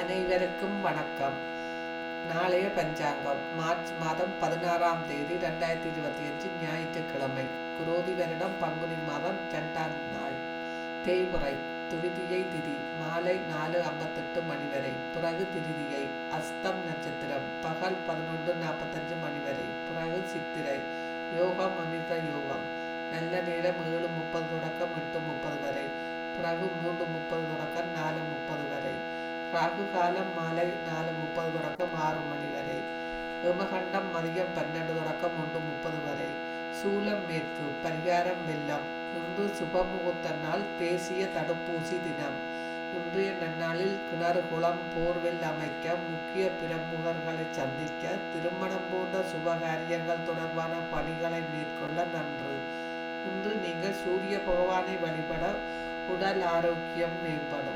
அனைவருக்கும் வணக்கம். நாளைய பஞ்சாங்கம். மார்ச் மாதம் பதினாறாம் தேதி ரெண்டாயிரத்தி இருபத்தி அஞ்சு ஞாயிற்றுக்கிழமை. குரோதி வருடம் பங்குனி மாதம் இரண்டாம் நாள். தேய்முறை. துவிதியை திதி. மாலை நாலு ஐம்பத்தெட்டு மணி வரை. பிறகு திருதியை. அஸ்தம் நட்சத்திரம். பகல் பதினொன்று நாற்பத்தஞ்சு மணி வரை. பிறகு சித்திரை. யோகம் அமிர்த யோகம். நல்ல நேரம் ஏழு முப்பது தொடக்கம் எட்டு முப்பது வரை. பிறகு மூன்று ராகு காலம் மாலை நாலு முப்பது தொடக்கம் ஆறு மணி வரை ஏமகண்டம் மதியம் பன்னெண்டு தொடக்கம் ஒன்று முப்பது வரை சூலம் மேற்கு பரிகாரம் வெள்ளம் இன்று சுபமுகூர்த்த நாள் தேசிய தடுப்பூசி தினம் இன்றைய நன்னாளில் கிணறு குளம் போர்வெல் அமைக்க முக்கிய பிரமுகர்களை சந்திக்க திருமணம் போன்ற சுபகாரியங்கள் தொடர்பான பணிகளை மேற்கொள்ள நன்று இன்று நீங்கள் சூரிய பகவானை வழிபட உடல் ஆரோக்கியம் மேம்படும்